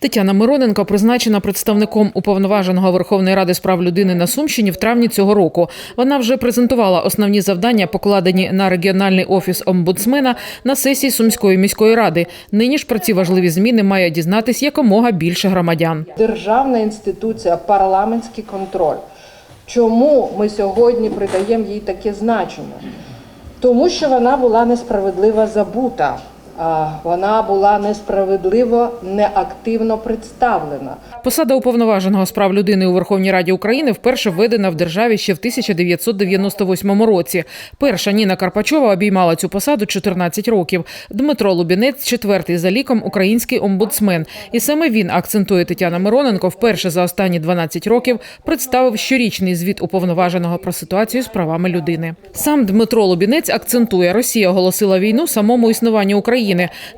Тетяна Мироненко призначена представником уповноваженого Верховної Ради з прав людини на Сумщині в травні цього року. Вона вже презентувала основні завдання, покладені на регіональний офіс омбудсмена на сесії Сумської міської ради. Нині ж про ці важливі зміни має дізнатись якомога більше громадян. державна інституція, парламентський контроль. Чому ми сьогодні придаємо їй таке значення? Тому що вона була несправедливо забута, вона була несправедливо неактивно представлена. Посада уповноваженого з прав людини у Верховній Раді України вперше введена в державі ще в 1998 році. Перша Ніна Карпачова обіймала цю посаду 14 років. Дмитро Лубінець, четвертий за ліком український омбудсмен. І саме він акцентує Тетяна Мироненко. Вперше за останні 12 років представив щорічний звіт уповноваженого про ситуацію з правами людини. Сам Дмитро Лубінець акцентує, Росія оголосила війну самому існуванню України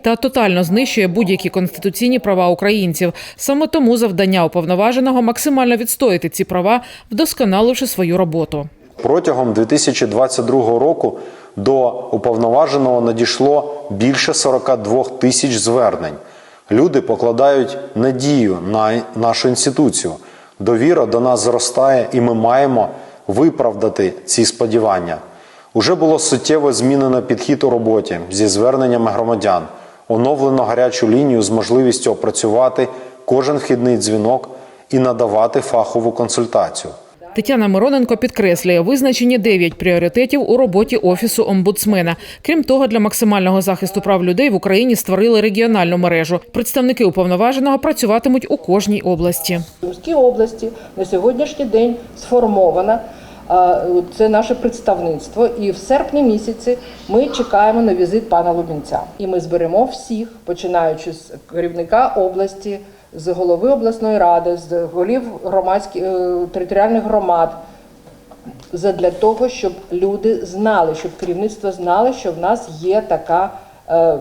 та тотально знищує будь-які конституційні права українців. Саме тому завдання уповноваженого максимально відстояти ці права, вдосконаливши свою роботу. Протягом 2022 року до уповноваженого надійшло більше 42 тисяч звернень. Люди покладають надію на нашу інституцію. Довіра до нас зростає, і ми маємо виправдати ці сподівання. Уже було суттєво змінено підхід у роботі зі зверненнями громадян, оновлено гарячу лінію з можливістю опрацювати кожен вхідний дзвінок і надавати фахову консультацію. Тетяна Мироненко підкреслює визначені дев'ять пріоритетів у роботі офісу омбудсмена. Крім того, для максимального захисту прав людей в Україні створили регіональну мережу. Представники уповноваженого працюватимуть у кожній області. В Сумській області на сьогоднішній день сформована. Це наше представництво, і в серпні місяці ми чекаємо на візит пана Лубінця. І ми зберемо всіх, починаючи з керівника області, з голови обласної ради, з голів громадських е, територіальних громад, задля того, щоб люди знали, щоб керівництво знало, що в нас є така, е,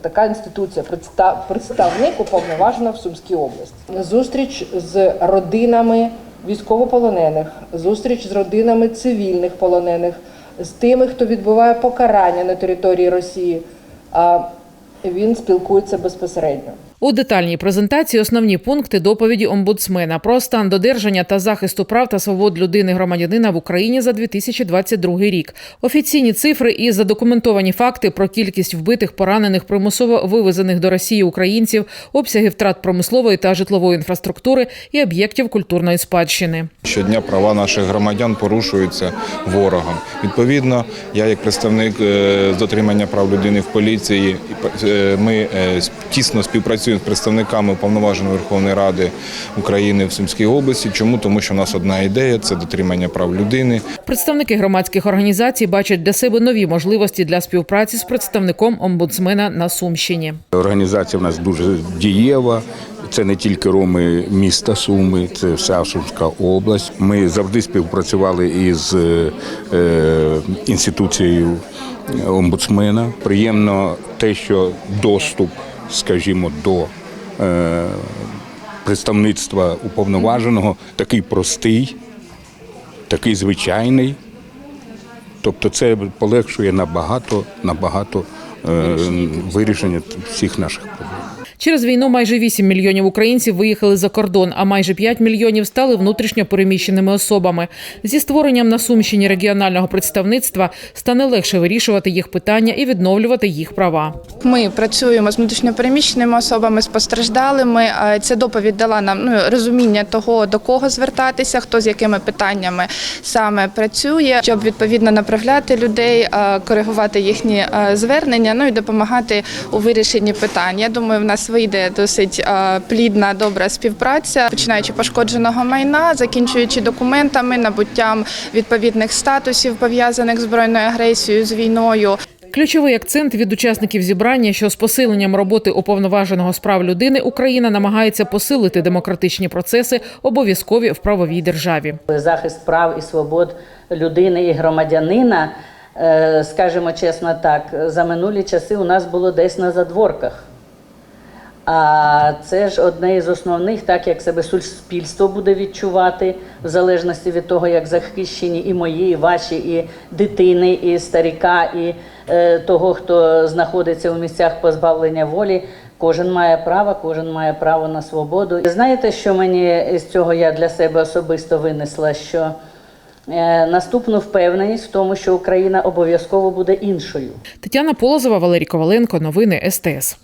така інституція, представ- представник уповноважена в Сумській області. Зустріч з родинами військовополонених, зустріч з родинами цивільних полонених, з тими, хто відбуває покарання на території Росії. Він спілкується безпосередньо. У детальній презентації основні пункти доповіді омбудсмена про стан додержання та захисту прав та свобод людини громадянина в Україні за 2022 рік. Офіційні цифри і задокументовані факти про кількість вбитих, поранених, примусово вивезених до Росії українців, обсяги втрат промислової та житлової інфраструктури і об'єктів культурної спадщини. Щодня права наших громадян порушуються ворогом. Відповідно, я як представник е, з дотримання прав людини в поліції, е, ми е, тісно співпрацюємо з представниками уповноваженої Верховної Ради України в Сумській області. Чому? Тому що в нас одна ідея це дотримання прав людини. Представники громадських організацій бачать для себе нові можливості для співпраці з представником омбудсмена на Сумщині. Організація в нас дуже дієва. Це не тільки роми міста Суми, це вся Сумська область. Ми завжди співпрацювали із е, е, інституцією омбудсмена. Приємно те, що доступ, скажімо, до е, представництва уповноваженого такий простий, такий звичайний. Тобто це полегшує набагато, набагато е, вирішення всіх наших проблем. Через війну майже 8 мільйонів українців виїхали за кордон, а майже 5 мільйонів стали внутрішньо переміщеними особами. Зі створенням на Сумщині регіонального представництва стане легше вирішувати їх питання і відновлювати їх права. Ми працюємо з внутрішньопереміщеними особами, з постраждалими. Ця доповідь дала нам ну, розуміння того, до кого звертатися, хто з якими питаннями саме працює, щоб відповідно направляти людей, коригувати їхні звернення, ну і допомагати у вирішенні питань. Я думаю, в нас вийде досить е, плідна, добра співпраця, починаючи пошкодженого майна, закінчуючи документами, набуттям відповідних статусів пов'язаних з збройною агресією з війною. Ключовий акцент від учасників зібрання, що з посиленням роботи уповноваженого з прав людини Україна намагається посилити демократичні процеси, обов'язкові в правовій державі. захист прав і свобод людини і громадянина, е, скажімо чесно так, за минулі часи у нас було десь на задворках. А це ж одне із основних, так як себе суспільство буде відчувати, в залежності від того, як захищені і мої, і ваші, і дитини, і старіка, і е, того, хто знаходиться у місцях позбавлення волі. Кожен має право, кожен має право на свободу. І знаєте, що мені з цього я для себе особисто винесла? Що е, наступну впевненість в тому, що Україна обов'язково буде іншою. Тетяна Полозова, Валерій Коваленко. Новини СТС.